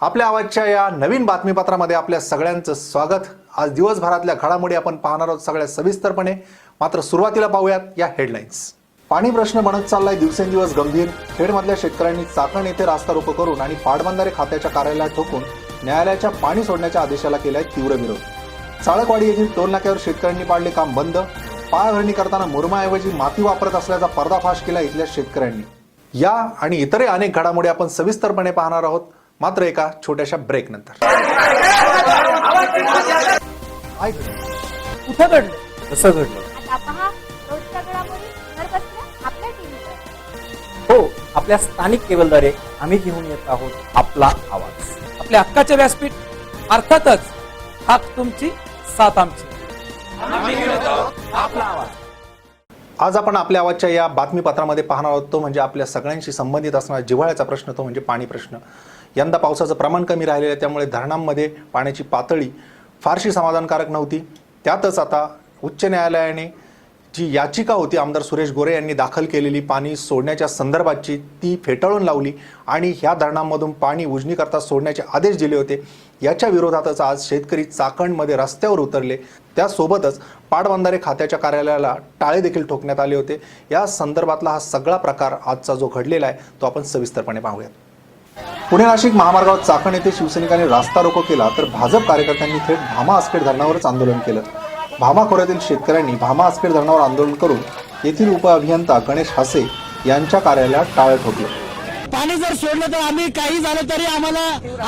आपल्या आवाजच्या या नवीन बातमीपत्रामध्ये आपल्या सगळ्यांचं स्वागत. आज दिवसभरातल्या घडामोडी आपण पाहणार आहोत सगळ्या सविस्तरपणे. मात्र सुरुवातीला पाहूयात या हेडलाईन्स पाणी प्रश्न बनत चाललाय दिवसेंदिवस गंभीर. खेडमधल्या शेतकऱ्यांनी चाकण येथे रास्ता रोको करून आणि पाटबंधारे खात्याच्या कार्यालयात ठोकून न्यायालयाच्या पाणी सोडण्याच्या आदेशाला केलाय तीव्र विरोध. चाळकवाडी येथील टोलनाक्यावर शेतकऱ्यांनी पाडले काम बंद. पायाभरणी करताना मुरमाऐवजी माती वापरत असल्याचा पर्दाफाश केला इथल्या शेतकऱ्यांनी. या आणि इतरही अनेक घडामोडी आपण सविस्तरपणे पाहणार आहोत. मात्र एका छोट्याशा ब्रेक नंतर. काय घडलं? कुठं घडलं? कसं घडलं? हो आपल्या स्थानिक केबलद्वारे आम्ही घेऊन येत आहोत आपला आवाज. आपल्या हक्काचे व्यासपीठ अर्थातच हक तुमची साथ आमची. आपला आवाज. आज आपण आपल्या आवाजच्या या बातमीपत्रामध्ये पाहणार आहोत तो म्हणजे आपल्या सगळ्यांशी संबंधित असणारा जिव्हाळ्याचा प्रश्न तो म्हणजे पाणी प्रश्न. यंदा पावसाचं प्रमाण कमी राहिलेलं आहे त्यामुळे धरणांमध्ये पाण्याची पातळी फारशी समाधानकारक नव्हती. त्यातच आता उच्च न्यायालयाने जी याचिका होती आमदार सुरेश गोरे यांनी दाखल केलेली पाणी सोडण्याच्या संदर्भाची ती फेटाळून लावली आणि ह्या धरणांमधून पाणी उजनीकरता सोडण्याचे आदेश दिले होते. याच्या विरोधातच आज शेतकरी चाकणमध्ये रस्त्यावर उतरले. त्यासोबतच पाटबंधारे खात्याच्या कार्यालयाला टाळे देखील ठोकण्यात आले होते. या संदर्भातला हा सगळा प्रकार आजचा जो घडलेला आहे तो आपण सविस्तरपणे पाहूयात. पुणे नाशिक महामार्गावर चाकण येथे शिवसैनिकांनी रास्ता रोको केला तर भाजप कार्यकर्त्यांनी थेट भामा आसखेड धरणावरच आंदोलन केलं. भामा खोऱ्यातील शेतकऱ्यांनी भामा आसखेड धरणावर आंदोलन करून येथील उपअभियंता गणेश हसे यांच्या कार्यालयात टाळे ठोकलं. पाणी जर सोडलं तर आम्ही काही झालं तरी आम्हाला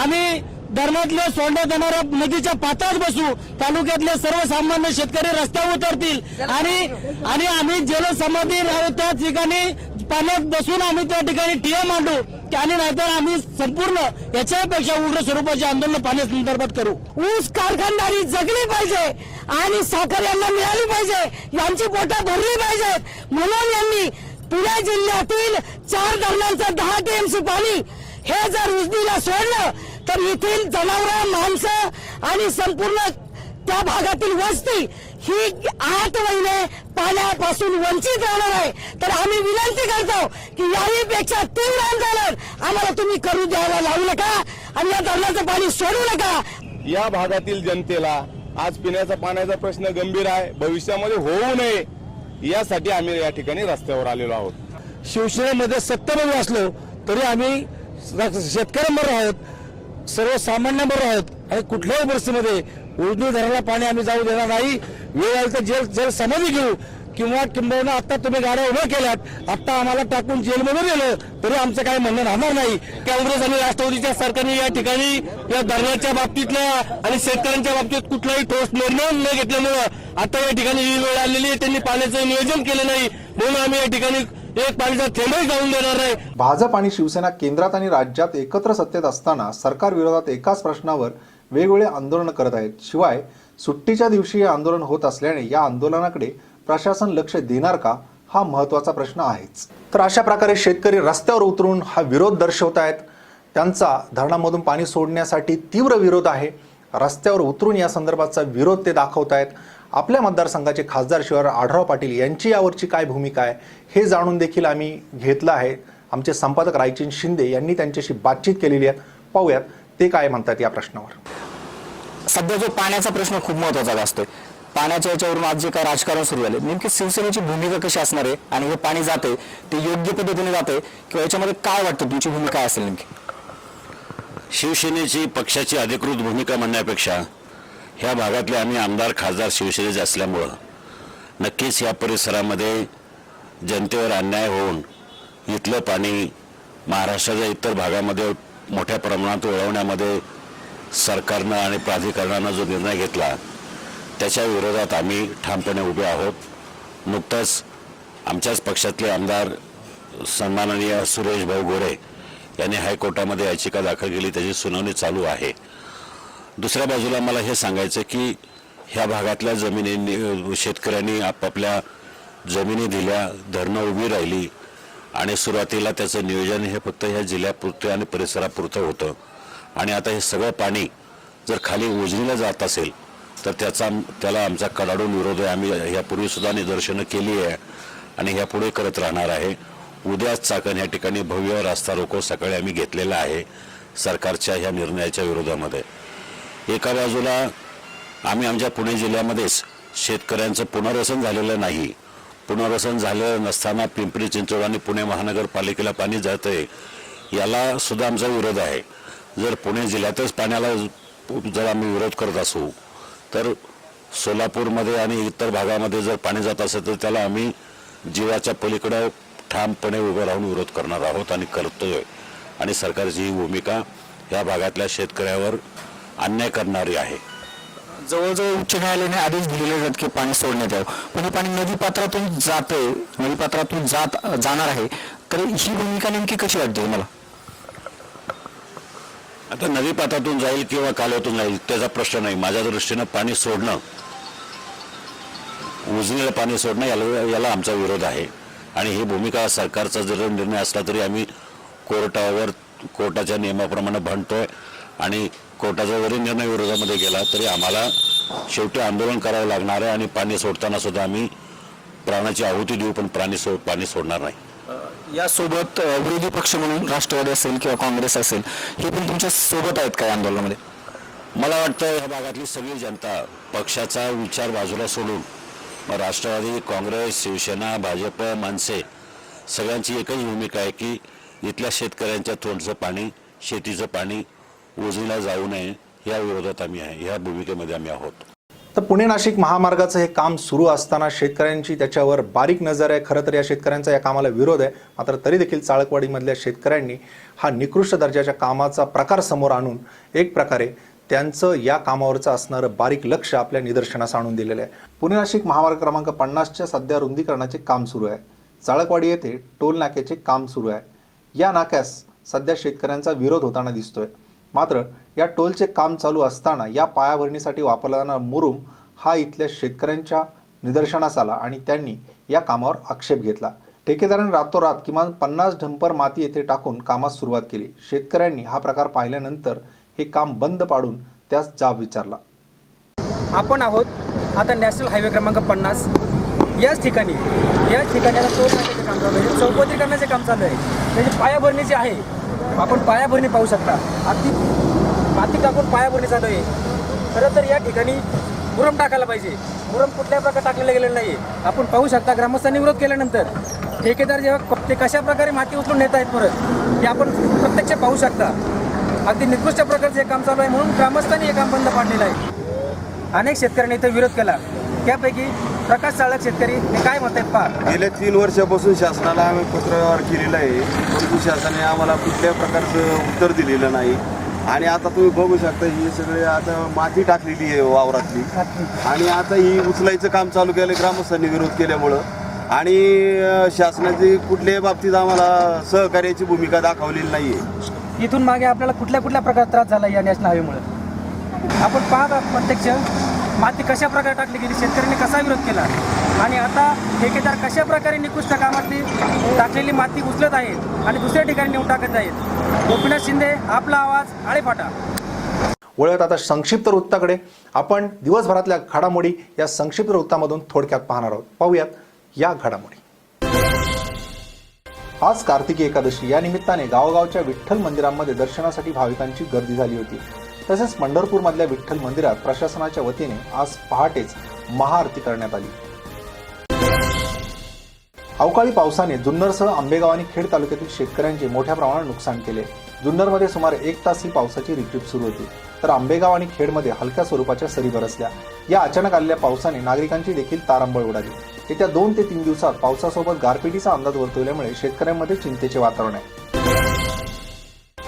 आम्ही धरणातल्या सोडण्यात येणाऱ्या नदीच्या पात्रात बसू. तालुक्यातले सर्वसामान्य शेतकरी रस्त्यावर उतरतील. आणि आणि आम्ही जलसमाधी त्या ठिकाणी पाण्यात बसून आम्ही त्या ठिकाणी ठिया मांडू. त्याने नाहीतर आम्ही संपूर्ण याच्यापेक्षा उग्र स्वरूपाचे आंदोलन पाण्यासंदर्भात करू. ऊस कारखानदारी जगली पाहिजे आणि साखर यांना मिळाली पाहिजे यांची पोटा भरली पाहिजेत म्हणून यांनी पुणे जिल्ह्यातील चार धरणांचं दहा टीएमसी पाणी हे जर उजनीला सोडलं तर येथील जनावरं माणसं आणि संपूर्ण त्या भागातील वस्ती ही आठ महिने पाण्यापासून वंचित राहणार आहे. तर आम्ही विनंती करतो की याहीपेक्षा तीव्र आंदोलन आम्हाला तुम्ही करू द्यायला लावू नका आणि या धरणाचं पाणी सोडू नका. या भागातील जनतेला आज पिण्याचा पाण्याचा प्रश्न गंभीर आहे भविष्यामध्ये होऊ नये. यासाठी आम्ही या ठिकाणी रस्त्यावर आलेलो आहोत. शिवसेनेमध्ये सत्तेमध्ये असलो तरी आम्ही शेतकऱ्यांबरोबर आहोत सर्वसामान्यांबरोबर आहोत आणि कुठल्याही परिस्थितीमध्ये उजनी धरणाला पाणी आम्ही जाऊ देणार नाही. वेळ आली तर जेल जर समाधी घेऊ. किंवा किंबहुना आता तुम्ही गाड्या उभ्या केल्यात आता आम्हाला टाकून जेलमध्ये गेलं तरी आमचं काही म्हणणं राहणार नाही. काँग्रेस आणि राष्ट्रवादीच्या सरकारने या ठिकाणी या धरणाच्या बाबतीतल्या आणि शेतकऱ्यांच्या बाबतीत कुठलाही ठोस निर्णय न घेतल्यामुळं आता या ठिकाणी ही वेळ आलेली आहे. त्यांनी पाण्याचं नियोजन केलं नाही. म्हणून आम्ही या ठिकाणी एक पाणीचा थेंबही जाऊन देणार नाही. भाजप आणि शिवसेना केंद्रात आणि राज्यात एकत्र सत्तेत असताना सरकार विरोधात एकाच प्रश्नावर वेगवेगळे आंदोलन करत आहेत. शिवाय सुट्टीच्या दिवशी हे आंदोलन होत असल्याने या आंदोलनाकडे प्रशासन लक्ष देणार का हा महत्त्वाचा प्रश्न आहेच. तर अशा प्रकारे शेतकरी रस्त्यावर उतरून हा विरोध दर्शवत आहेत. त्यांचा धरणामधून पाणी सोडण्यासाठी तीव्र विरोध आहे. रस्त्यावर उतरून या संदर्भाचा विरोध ते दाखवत आहेत. आपल्या मतदारसंघाचे खासदार शिवराज आढराव पाटील यांची यावरची काय भूमिका आहे हे जाणून देखील आम्ही घेतलं आहे. आमचे संपादक रायचंद शिंदे यांनी त्यांच्याशी बातचीत केलेली आहे. पाहूयात ते काय म्हणतात या प्रश्नावर. सध्या जो पाण्याचा प्रश्न खूप महत्त्वाचा असतोय. पाण्याच्या याच्यावरून आज जे काय राजकारण सुरू झाले नेमकी शिवसेनेची भूमिका कशी असणार आहे आणि हे पाणी जाते ते योग्य पद्धतीने जाते किंवा याच्यामध्ये काय वाटतं? तुमची भूमिका असेल नेमकी? शिवसेनेची पक्षाची अधिकृत भूमिका म्हणण्यापेक्षा ह्या भागातले आम्ही आमदार खासदार शिवसेनेचे असल्यामुळं नक्कीच या परिसरामध्ये जनतेवर अन्याय होऊन इथलं पाणी महाराष्ट्राच्या इतर भागामध्ये मोठ्या प्रमाणात वळवण्यामध्ये सरकारनं आणि प्राधिकरणानं जो निर्णय घेतला त्याच्या विरोधात आम्ही ठामपणे उभे आहोत. नुकतंच आमच्याच पक्षातले आमदार सन्माननीय सुरेश भाऊ गोरे यांनी हायकोर्टामध्ये याचिका दाखल केली. त्याची सुनावणी चालू आहे. दुसऱ्या बाजूला मला हे सांगायचं की ह्या भागातल्या जमिनी शेतकऱ्यांनी आपापल्या जमिनी दिल्या धरणं उभी राहिली आणि सुरुवातीला त्याचं नियोजन हे फक्त ह्या जिल्ह्यापुरतं आणि परिसरापुरतं होतं. आणि आता हे सगळं पाणी जर खाली उजनीला जात असेल तर त्याचा त्याला आमचा कडाडून विरोध आहे. आम्ही यापूर्वीसुद्धा निदर्शनं केली आहे आणि ह्यापुढे करत राहणार आहे. उद्याच चाकण या ठिकाणी भव्य रास्ता रोको सकाळी आम्ही घेतलेला आहे सरकारच्या ह्या निर्णयाच्या विरोधामध्ये. एका बाजूला आम्ही आमच्या पुणे जिल्ह्यामध्येच शेतकऱ्यांचं पुनर्वसन झालेलं नाही. पुनर्वसन झालेलं नसताना पिंपरी चिंचवड आणि पुणे महानगरपालिकेला पाणी जातं याला सुद्धा आमचा विरोध आहे. जर पुणे जिल्ह्यातच पाण्याला जर आम्ही विरोध करत असू तर सोलापूरमध्ये आणि इतर भागामध्ये जर पाणी जात असेल तर त्याला आम्ही जीवाच्या पलीकडं ठामपणे उभं राहून विरोध करणार आहोत आणि करतोय. आणि सरकारची ही भूमिका या भागातल्या शेतकऱ्यावर अन्याय करणारी आहे. जवळजवळ उच्च न्यायालयाने आदेश दिलेले आहेत की पाणी सोडण्यात यावं. पण हे पाणी नदीपात्रातून जात आहे नदीपात्रातून जात जाणार आहे. तर ही भूमिका नेमकी कशी वाटते मला आता नदीपात्रातून जाईल किंवा कालव्यातून जाईल त्याचा प्रश्न नाही. माझ्या दृष्टीनं पाणी सोडणं उजनीला पाणी सोडणं याला याला आमचा विरोध आहे. आणि ही भूमिका सरकारचा जर निर्णय असला तरी आम्ही कोर्टावर कोर्टाच्या नियमाप्रमाणे भांडतोय. आणि कोर्टाचा जरी निर्णय विरोधामध्ये गेला तरी आम्हाला शेवटी आंदोलन करावं लागणार आहे आणि पाणी सोडताना सुद्धा आम्ही प्राणाची आहुती देऊ पण प्राणी सोड पाणी सोडणार नाही. यासोबत विरोधी पक्ष म्हणून राष्ट्रवादी असेल किंवा काँग्रेस असेल हे पण तुमच्यासोबत आहेत काय आंदोलनामध्ये? मला वाटतं ह्या भागातली सगळी जनता पक्षाचा विचार बाजूला सोडून मग राष्ट्रवादी काँग्रेस शिवसेना भाजप मनसे सगळ्यांची एकच भूमिका आहे की इथल्या शेतकऱ्यांच्या तोंडचं पाणी शेतीचं पाणी उजनीला जाऊ नये या विरोधात आम्ही आहे ह्या भूमिकेमध्ये आम्ही आहोत. तर पुणे नाशिक महामार्गाचं हे काम सुरू असताना शेतकऱ्यांची त्याच्यावर बारीक नजर आहे. खरं तर या शेतकऱ्यांचा या कामाला विरोध आहे. मात्र तरी देखील चाळकवाडीमधल्या शेतकऱ्यांनी हा निकृष्ट दर्जाच्या कामाचा प्रकार समोर आणून एक प्रकारे त्यांचं या कामावरचं असणारं बारीक लक्ष आपल्या निदर्शनास आणून दिलेलं आहे. पुणे नाशिक महामार्ग क्रमांक पन्नासच्या सध्या रुंदीकरणाचे काम सुरू आहे. चाळकवाडी येथे टोल नाक्याचे काम सुरू आहे. या नाक्यास सध्या शेतकऱ्यांचा विरोध होताना दिसतोय. मात्र या टोलचे काम चालू असताना या पायाभरणीसाठी वापरला जाणारा मुरुम हा इथल्या शेतकऱ्यांच्या निदर्शनास आला आणि त्यांनी या कामावर आक्षेप घेतला. ठेकेदारांनी रातोरात किमान पन्नास ढंपर माती येथे टाकून कामास सुरुवात केली. शेतकऱ्यांनी हा प्रकार पाहिल्यानंतर हे काम बंद पाडून त्यास जाब विचारला. आपण आहोत आता नॅशनल हायवे क्रमांक पन्नास. याच ठिकाणी याच ठिकाणी आता टोल नाक्याचे काम चालू आहे. चौपदरीकरणाचे काम चालू आहे. त्याची पायाभरणी जी आहे आपण पायाभरणी पाहू शकता. अगदी माती टाकून पायाभरणी चालू आहे. खरं तर या ठिकाणी मुरम टाकायला पाहिजे. मुरम कुठल्या प्रकारे टाकलेलं गेलेलं नाही आपण पाहू शकता ग्रामस्थांनी विरोध केल्यानंतर ठेकेदार जेव्हा ते कशा प्रकारे माती उचलून नेत आहेत परत हे आपण प्रत्यक्ष पाहू शकता. अगदी निकृष्ट प्रकारचं हे काम चालू आहे म्हणून ग्रामस्थांनी हे काम बंद पाडलेलं आहे. अनेक शेतकऱ्यांनी इथं विरोध केला. त्यापैकी प्रकाश चाळक शेतकरी. हे काय म्हणतात पहा. गेल्या तीन वर्षापासून शासनाला आम्ही पत्रव्यवहार केलेला आहे. परंतु शासनाने आम्हाला कुठल्याही प्रकारचं उत्तर दिलेलं नाही. आणि आता तुम्ही बघू शकता ही सगळे आता माती टाकलेली आहे वावरातली. आणि आता ही उचलायचं काम चालू केलं ग्रामस्थांनी विरोध केल्यामुळं. आणि शासनाची कुठल्याही बाबतीत आम्हाला सहकार्याची भूमिका दाखवलेली नाही आहे इथून मागे आपल्याला कुठल्या कुठल्या प्रकारात त्रास झाला या नॅशनल हायवेमुळे आपण पाहता प्रत्यक्ष. माती कशा प्रकारे टाकली गेली शेतकऱ्यांनी कसा विरोध केला? आणि आता ठेकेदार कशा प्रकारे निकृष्ट कामातली टाकलेली माती उचलत आहेत आणि दुसऱ्या ठिकाणी नेऊन टाकत आहेत? गोपीनाथ शिंदे आपला आवाज आळेफाटा. वळत आता संक्षिप्त वृत्ताकडे. आपण दिवसभरातल्या घडामोडी या संक्षिप्त वृत्तामधून थोडक्यात पाहणार आहोत. पाहूयात या घडामोडी. आज कार्तिकी एकादशी. या निमित्ताने गावगावच्या विठ्ठल मंदिरांमध्ये दर्शनासाठी भाविकांची गर्दी झाली होती. तसेच पंढरपूरमधल्या विठ्ठल मंदिरात प्रशासनाच्या वतीने आज पहाटेच महाआरती करण्यात आली. अवकाळी पावसाने जुन्नरसह आंबेगाव आणि खेड तालुक्यातील शेतकऱ्यांचे मोठ्या प्रमाणात नुकसान केले. जुन्नरमध्ये सुमारे एक तास ही पावसाची रिपरिप सुरू होती. तर आंबेगाव आणि खेडमध्ये हलक्या स्वरूपाच्या सरी बरसल्या. या अचानक आलेल्या पावसाने नागरिकांची देखील तारांबळ उडाली. येत्या दोन ते तीन दिवसात पावसासोबत गारपिटीचा अंदाज वर्तवल्यामुळे शेतकऱ्यांमध्ये चिंतेचे वातावरण आहे.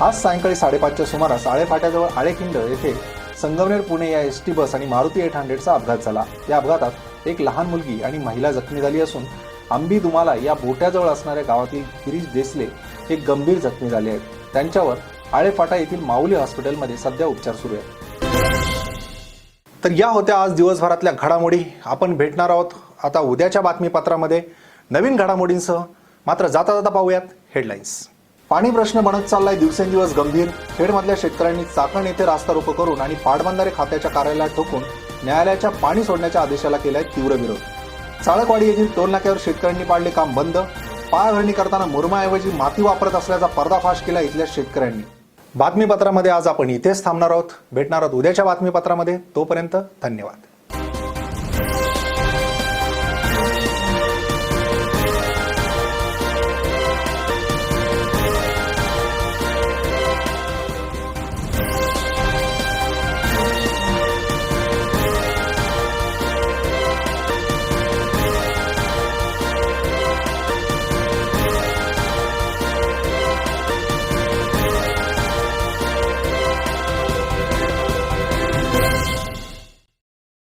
आज सायंकाळी साडेपाचच्या सुमारास आळेफाट्याजवळ आळेखिंड येथे संगमनेर पुणे या एस टी बस आणि मारुती एट हंड्रेडचा अपघात झाला. या अपघातात एक लहान मुलगी आणि महिला जखमी झाली असून आंबी दुमाला या बोट्याजवळ असणाऱ्या गावातील गिरीश देसले हे गंभीर जखमी झाले आहेत. त्यांच्यावर आळेफाटा येथील माऊली हॉस्पिटलमध्ये सध्या उपचार सुरू आहेत. तर या होत्या आज दिवसभरातल्या घडामोडी. आपण भेटणार आहोत आता उद्याच्या बातमीपत्रामध्ये. नवीन घडामोडींसह मात्र जाता जाता पाहूयात हेडलाईन्स. पाणी प्रश्न बनत चाललाय दिवसेंदिवस गंभीर. खेडमधल्या शेतकऱ्यांनी चाकण येथे रास्ता रोको करून आणि पाटबंधारे खात्याच्या कार्यालयात ठोकून न्यायालयाच्या पाणी सोडण्याच्या आदेशाला केलाय तीव्र विरोध. चाळकवाडी येथील टोलनाक्यावर शेतकऱ्यांनी पाडले काम बंद. पायाभरणी करताना मुरमाऐवजी माती वापरत असल्याचा पर्दाफाश केला इथल्या शेतकऱ्यांनी. बातमीपत्रामध्ये आज आपण इथेच थांबणार आहोत. भेटणार आहोत उद्याच्या बातमीपत्रामध्ये. तोपर्यंत धन्यवाद.